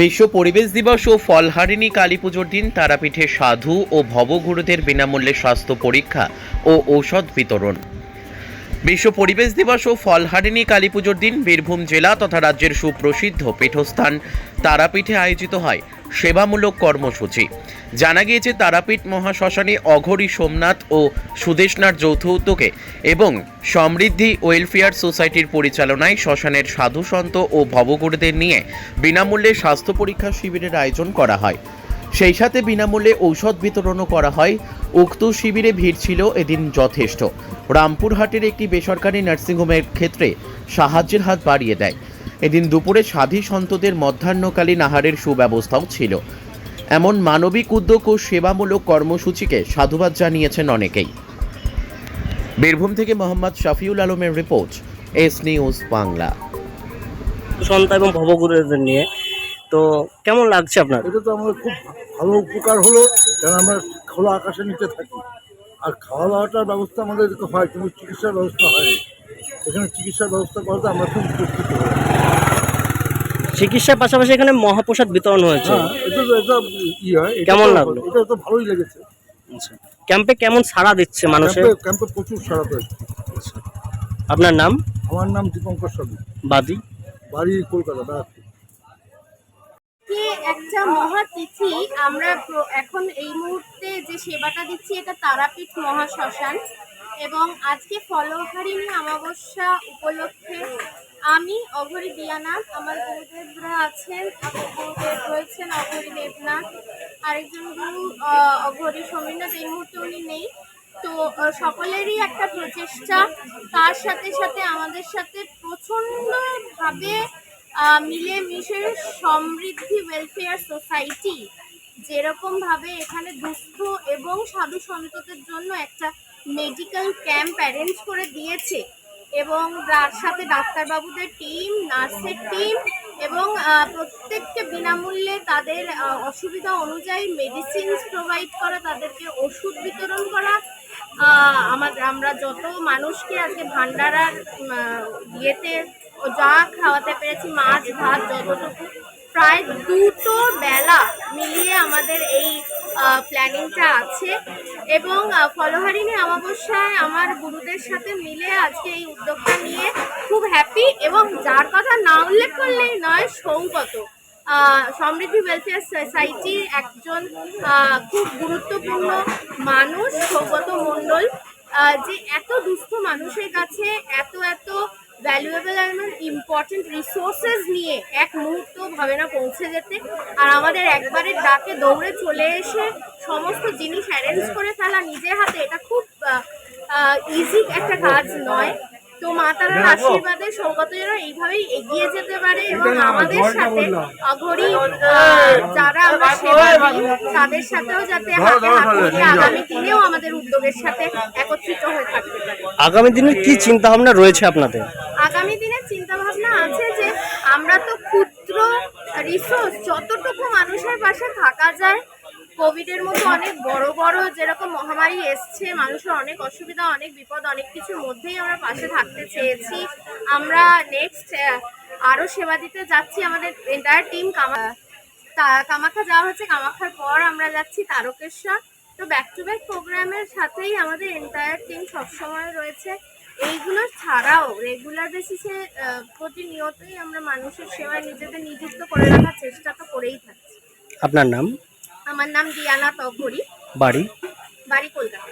বিশ্ব পরিবেশ দিবস ও ফলহারিণী কালী পুজোর দিন তারাপীঠে সাধু ও ভবগুরুদের বিনামূল্যে স্বাস্থ্য পরীক্ষা ও ঔষধ বিতরণ। বিশ্ব পরিবেশ দিবস ও ফলহারিণী কালী পুজোর দিন বীরভূম জেলা তথা রাজ্যের সুপ্রসিদ্ধ পীঠস্থান তারাপীঠে আয়োজিত হয় সেবামূলক কর্মসূচি। জানা গিয়েছে, তারাপীঠ মহাশ্মশানে অঘরী সোমনাথ ও সুদেশনাথ যৌথ উদ্যোগে এবং সমৃদ্ধি ওয়েলফেয়ার সোসাইটির পরিচালনায় শ্মশানের সাধু সন্ত ও ভবগুরুদের নিয়ে বিনামূল্যে স্বাস্থ্য পরীক্ষা শিবিরের আয়োজন করা হয়। সেই সাথে বিনামূল্যে ঔষধ বিতরণও করা হয়। উক্ত শিবিরে ভিড় ছিল এদিন যথেষ্ট। রামপুরহাটের একটি বেসরকারি নার্সিংহোমের ক্ষেত্রে সাহায্যের হাত বাড়িয়ে দেয়। এদিন দুপুরে সাধী সন্তদের মধ্যাহ্নকালীন আহারের সুব্যবস্থাও ছিল। এমন মানবিক উদ্যোগ ও সেবামূলক কর্মসূচিকে সাধুবাদ জানিয়েছেন অনেকেই। বীরভূম থেকে মোহাম্মদ শাফিউল আলমের রিপোর্ট এস নিউজ বাংলা। সন্ত এবং ভবগুরুদের নিয়ে। তো কেমন লাগছে আপনার? এটা তো আমাদের খুব ভালো উপকার হলো কারণ আমরা খোলা আকাশের নিচে থাকি। আর খাওয়া দাওয়াটার ব্যবস্থা আমাদের হয় কিন্তু চিকিৎসার ব্যবস্থা হয়। এখানে চিকিৎসার ব্যবস্থা করাতে আমরা খুব উপকৃত হই। চিকিৎসার পাশাপাশি এখানে মহাপ্রসাদ বিতরণ হয়েছে। হ্যাঁ হয় কেমন লাগল? এটা তো ভালোই লেগেছে। আচ্ছা। ক্যাম্পে কেমন সাড়া দিচ্ছে মানুষের? ক্যাম্পে প্রচুর সারা পেয়েছে আপনার নাম? আমার নাম দীপঙ্কর সাধু। বাদি? বাড়ি কলকাতা ব্যারাকপুর। একটা মহাতিথি আমরা এখন এই মুহূর্তে যে সেবাটা দিচ্ছি এটা তারাপীঠ মহাশ্মশান। এবং আজকে ফলহারিণী অমাবস্যা উপলক্ষে আমি, অঘরী দিয়ানাথ, আমার গুরুদেবরা আছেন গুরুদেব রয়েছেন, অঘরী দেবনাথ। আরেকজন গুরু অঘরী সমীরনাথ এই মুহূর্তে উনি নেই। তো সকলেরই একটা প্রচেষ্টা। তার সাথে সাথে আমাদের সাথে প্রচণ্ডভাবে মিলে মিশে সমৃদ্ধি ওয়েলফেয়ার সোসাইটি যেরকমভাবে এখানে দুস্থ এবং সাধু সন্তদের জন্য একটা মেডিকেল ক্যাম্প অ্যারেঞ্জ করে দিয়েছে। এবং তার সাথে ডাক্তারবাবুদের টিম, নার্সের টিম এবং প্রত্যেককে বিনামূল্যে তাদের অসুবিধা অনুযায়ী মেডিসিনস প্রোভাইড করা, তাদেরকে ওষুধ বিতরণ করা। আমার, আমরা যত মানুষকে আজকে ভান্ডারার ইয়েতে যা খাওয়াতে পেরেছি, মাছ, ভাত, যতটুকু, প্রায় দুটো বেলা মিলিয়ে আমাদের এই প্ল্যানিংটা আছে। এবং ফলহারিণী অমাবস্যায় আমার গুরুদের সাথে মিলে আজকে এই উদ্যোগটা নিয়ে খুব হ্যাপি এবং যার কথা না উল্লেখ করলেই নয়, সৌগত। সমৃদ্ধি ওয়েলফেয়ার সোসাইটির একজন খুব গুরুত্বপূর্ণ মানুষ, সৌগত মণ্ডল। যে এত দুস্থ মানুষের কাছে এত এত ভ্যালুয়েবল এবং ইম্পর্টেন্ট রিসোর্সেস নিয়ে এক মুহূর্ত ভাবে না পৌঁছে যেতে। আর আমাদের একবারের ডাকে দৌড়ে চলে এসে সমস্ত জিনিস অ্যারেঞ্জ করে ফেলা নিজের হাতে এটা খুব ইজি একটা কাজ নয়। তো মা তারার আশীর্বাদে সৌগত যেন এইভাবেই এগিয়ে যেতে পারে এবং আমাদের সাথে অঘরি আহ, যারা আমরা সেবা দিই তাদের সাথেও যাতে হাতে হাত মিলিয়ে আগামী দিনেও আমাদের উদ্যোগের সাথে একত্রিত হয়ে থাকতে পারে। আগামী দিনের কি চিন্তা ভাবনা রয়েছে আপনাদের? আগামী দিনে চিন্তা ভাবনা আছে যে আমরা তো ক্ষুদ্র রিসোর্স যতটুকু মানুষের পাশে থাকা যায় কোভিডের মতো অনেক বড় বড় যেরকম মহামারী এসছে, মানুষের অনেক অসুবিধা, অনেক বিপদ, অনেক কিছুর মধ্যেই আমরা পাশে থাকতে চেয়েছি। আমরা নেক্সট আরও সেবা দিতে যাচ্ছি, আমাদের এন্টায়ার টিম কামা কামাখ্যা যাওয়া হচ্ছে, কামাখ্যার পর আমরা যাচ্ছি তারকেশ্বর। তো ব্যাক টু ব্যাক প্রোগ্রামের সাথেই আমাদের এন্টায়ার টিম সবসময় রয়েছে। এইগুলো ছাড়াও রেগুলার বেসিসে প্রতিনিয়তই আমরা মানুষের সেবায় নিজেদের নিযুক্ত করে রাখার চেষ্টা তো করেই থাকি। আপনার নাম? আমার নাম দিয়ানা তগরি। বাড়ি? বাড়ি কলকাতা।